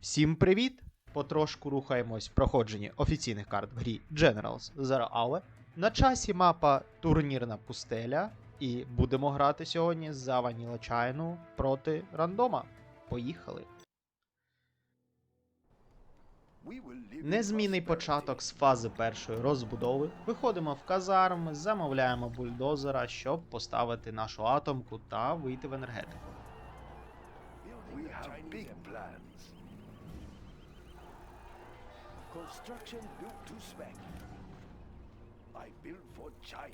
Всім привіт! Потрошку рухаємось в проходженні офіційних карт в грі Generals Zero Hour. На часі мапа Турнірна пустеля, і будемо грати сьогодні за Ваніла Чайну проти рандома. Поїхали! Незмінний початок з фази першої розбудови. Виходимо в казарми, замовляємо бульдозера, щоб поставити нашу атомку та вийти в енергетику. We have big plans.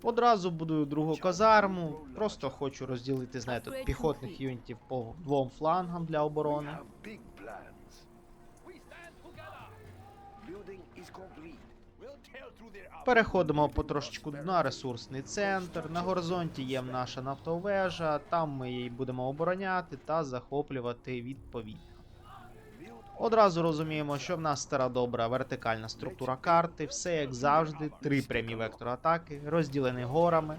Одразу будую другу казарму. Просто хочу розділити, знаєте, піхотних юнітів по двом флангам для оборони. Переходимо потрошечку на ресурсний центр. На горизонті є наша нафтовежа, там ми її будемо обороняти та захоплювати відповідно. Одразу розуміємо, що в нас стара добра вертикальна структура карти, все як завжди, три прямі вектори атаки, розділені горами,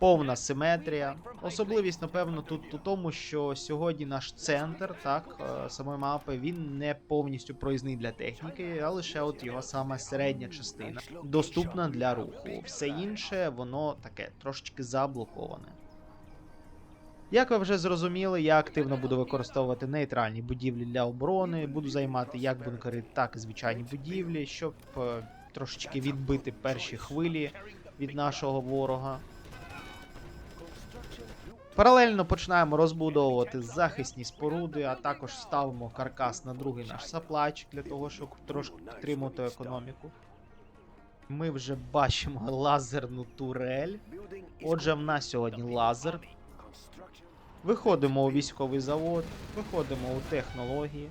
повна симетрія. Особливість, напевно, тут у тому, що сьогодні наш центр, так, е, самої мапи, він не повністю проїзний для техніки, а лише от його саме середня частина доступна для руху. Все інше, воно таке трошечки заблоковане. Як ви вже зрозуміли, я активно буду використовувати нейтральні будівлі для оборони, буду займати як бункери, так і звичайні будівлі, щоб е, трошечки відбити перші хвилі від нашого ворога. Паралельно починаємо розбудовувати захисні споруди, а також ставимо каркас на другий наш саплайчик для того, щоб трошки підтримувати економіку. Ми вже бачимо лазерну турель. Отже, в нас сьогодні лазер. Виходимо у військовий завод, виходимо у технології.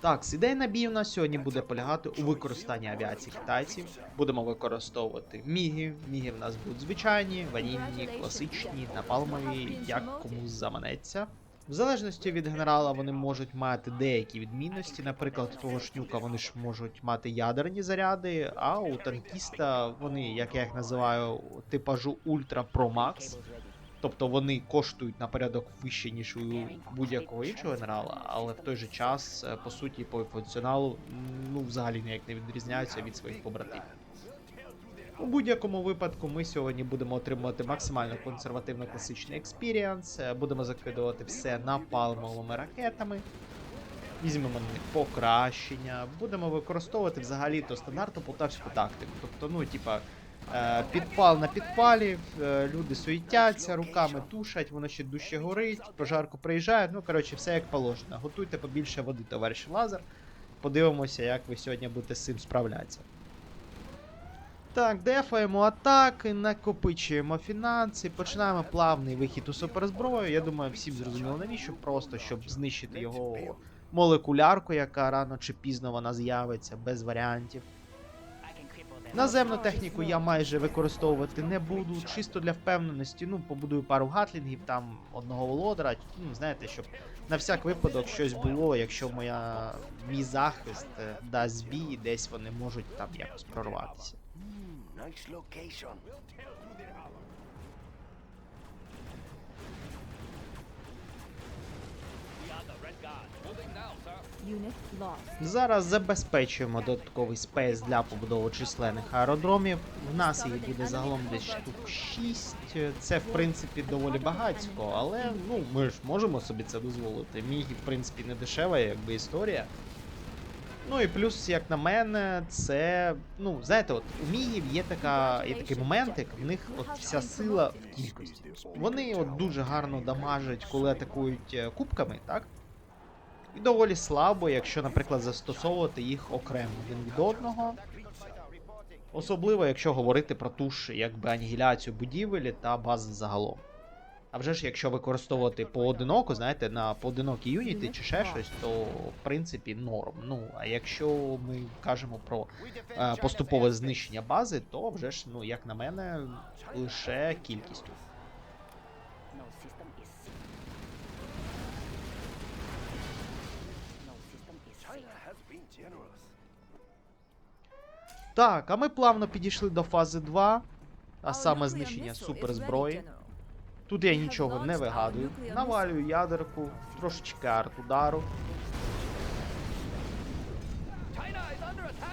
Так, ідейна бій у нас сьогодні буде полягати у використанні авіації китайців. Будемо використовувати міги. Міги в нас будуть звичайні, ванільні, класичні, напалмові, як комусь заманеться. В залежності від генерала вони можуть мати деякі відмінності. Наприклад, того шнюка вони ж можуть мати ядерні заряди, а у танкіста вони, як я їх називаю, типажу Ультра Pro Max. Тобто вони коштують на порядок вище, ніж у будь-якого іншого генерала, але в той же час, е, по суті, по функціоналу, ну взагалі ніяк не відрізняються від своїх побратимів. У будь-якому випадку ми сьогодні будемо отримувати максимально консервативно класичний експіріанс, е, будемо закидувати все напалмовими ракетами, візьмемо на них покращення, будемо використовувати взагалі то стандартну полтавську тактику. Тобто, ну, типа, Підпал на підпалі, е, люди суетяться, руками тушать, воно ще дужче горить, пожарку приїжджає. Ну, коротше, все як положено. Готуйте побільше води, товариш Лазер. Подивимося, як ви сьогодні будете з цим справлятися. Так, дефаємо атаки, накопичуємо фінанси, починаємо плавний вихід у суперзброю. Я думаю, всім зрозуміло навіщо, просто щоб знищити його молекулярку, яка рано чи пізно вона з'явиться, без варіантів. Наземну техніку я майже використовувати не буду, чисто для впевненості. Ну, побудую пару гатлінгів, там одного володара. Ну, знаєте, щоб на всяк випадок щось було, якщо моя мій захист е, дасть збій, десь вони можуть там якось прорватися. Зараз забезпечуємо додатковий спейс для побудови численних аеродромів. В нас їх буде загалом десь штук 6. Це в принципі доволі багатько, але ну ми ж можемо собі це дозволити. Міги, в принципі, не дешева, якби історія. Ну і плюс, як на мене, це. Ну, знаєте, от у мігів є така, є такий моментик, в них от вся сила в кількості. Вони от дуже гарно дамажать, коли атакують е, кубками, так? І доволі слабо, якщо, наприклад, застосовувати їх окремо один від одного. Особливо, якщо говорити про ту ж якби анігіляцію будівель та бази загалом. А вже ж, якщо використовувати поодиноко, знаєте, на поодинокі юніти чи ще щось, то в принципі норм. Ну, а якщо ми кажемо про е, поступове знищення бази, то вже ж, ну, як на мене, лише кількістю. Так, а ми плавно підійшли до фази 2, а саме знищення суперзброї. Тут я нічого не вигадую. Навалюю ядерку, трошечки арт-удару.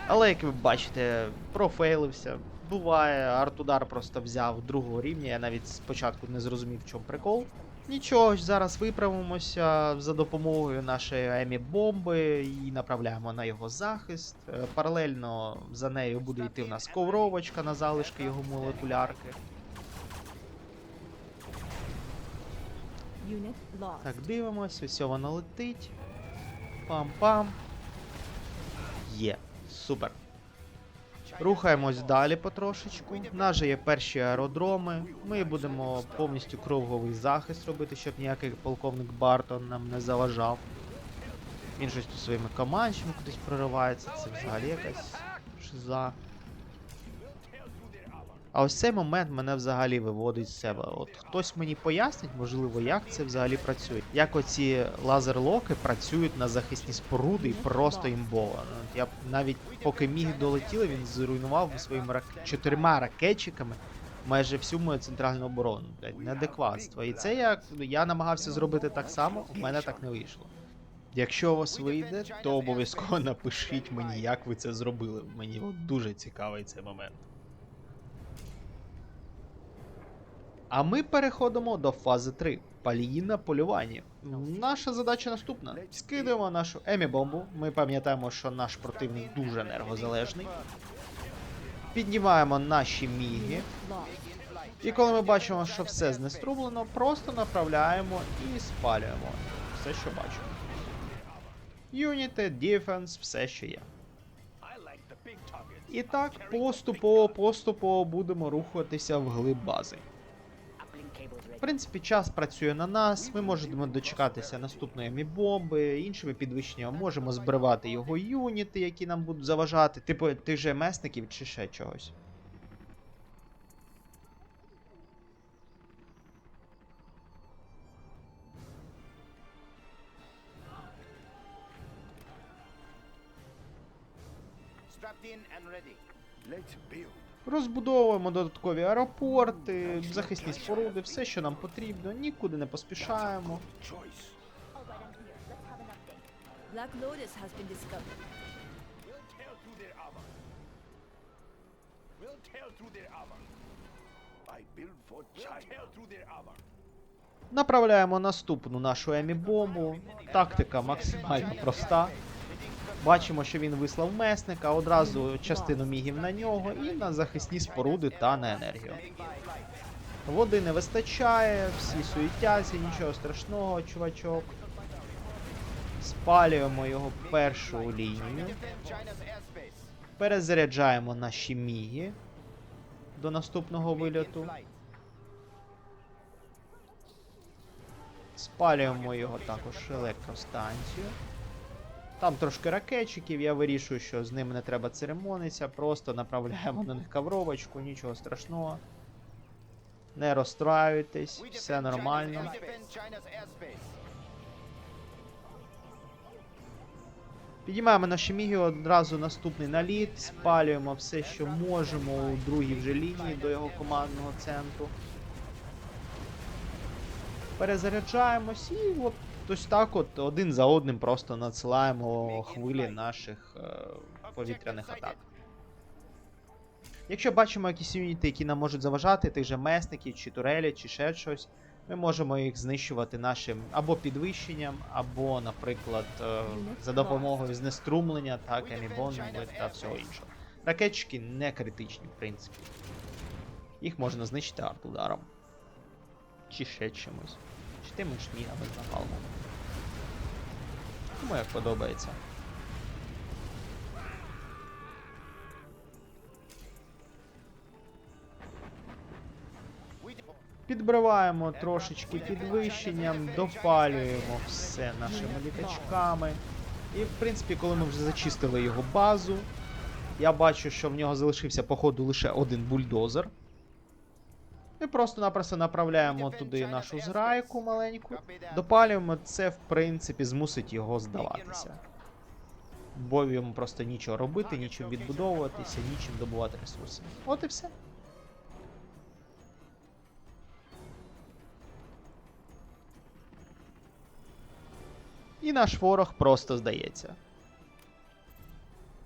Але як ви бачите, профейлився. Буває, арт-удар просто взяв другого рівня, я навіть спочатку не зрозумів, в чому прикол. Нічого ж, зараз виправимося за допомогою нашої Емі бомби і направляємо на його захист. Е, Паралельно за нею буде йти в нас ковровочка на залишки його молекулярки. Так, дивимось, ось воно летить. Пам-пам. Є. Супер. Рухаємось далі потрошечку. У нас же є перші аеродроми. Ми будемо повністю круговий захист робити, щоб ніякий полковник Бартон нам не заважав. Він щось тут своїми командами кудись проривається. Це взагалі якась шиза. А ось цей момент мене взагалі виводить з себе. От хтось мені пояснить, можливо, як це взагалі працює. Як оці лазерлоки працюють на захисні споруди і просто імбово. Ну, от Я навіть поки міг долетіли, він зруйнував своїми рак... чотирма ракетчиками майже всю мою центральну оборону. Неадекватство. І це як я намагався зробити так само, у мене так не вийшло. Якщо у вас вийде, то обов'язково напишіть мені, як ви це зробили. Мені от дуже цікавий цей момент. А ми переходимо до фази 3. Палії на полюванні. Наша задача наступна: скидуємо нашу емі бомбу. Ми пам'ятаємо, що наш противник дуже енергозалежний. Піднімаємо наші міги. І коли ми бачимо, що все знеструблено, просто направляємо і спалюємо все, що бачимо. Юніти, дефенс, все, що є. І так, поступово, поступово будемо рухатися вглиб бази. Принципі, час працює на нас. Ми можемо дочекатися наступної мі-бомби, іншими підвищеннями можемо збривати його юніти, які нам будуть заважати, типу тих же месників чи ще чогось. Strapped in and. Let's build. Розбудовуємо додаткові аеропорти, захисні споруди, все, що нам потрібно, нікуди не поспішаємо. Направляємо наступну нашу емі-бомбу. Тактика максимально проста. Бачимо, що він вислав месника, одразу частину мігів на нього і на захисні споруди та на енергію. Води не вистачає, всі суетяться, нічого страшного, чувачок. Спалюємо його першу лінію. Перезаряджаємо наші міги до наступного вильоту. Спалюємо його також електростанцію. Там трошки ракетчиків, я вирішую, що з ними не треба церемонитися, просто направляємо на них кавровочку, нічого страшного. Не розстраюйтесь, все нормально. Підіймаємо наші міги одразу наступний наліт, спалюємо все, що можемо у другій вже лінії до його командного центру. Перезаряджаємось і от ось так от один за одним просто надсилаємо хвилі наших е, повітряних атак. Якщо бачимо якісь юніти, які нам можуть заважати, тих же месників, чи турелі, чи ще щось, ми можемо їх знищувати нашим або підвищенням, або, наприклад, е, за допомогою знеструмлення, так, емібомби та всього іншого. Ракетчики не критичні, в принципі. Їх можна знищити арт-ударом. Чи ще чимось. Чи тими шмігами з напалмом. Кому як подобається. Підбриваємо трошечки підвищенням, допалюємо все нашими літачками. І в принципі, коли ми вже зачистили його базу, я бачу, що в нього залишився, походу, лише один бульдозер. Ми просто-напросто направляємо туди нашу зрайку маленьку, допалюємо це, в принципі, змусить його здаватися. Бо йому просто нічого робити, нічим відбудовуватися, нічим добувати ресурси. От і все. І наш ворог просто здається.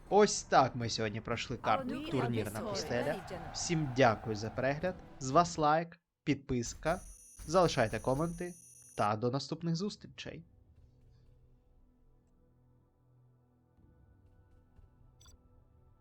Ось так ми сьогодні пройшли карту new турнірна пустеля. Всім дякую за перегляд. З вас лайк, підписка, залишайте коменти та до наступних зустрічей.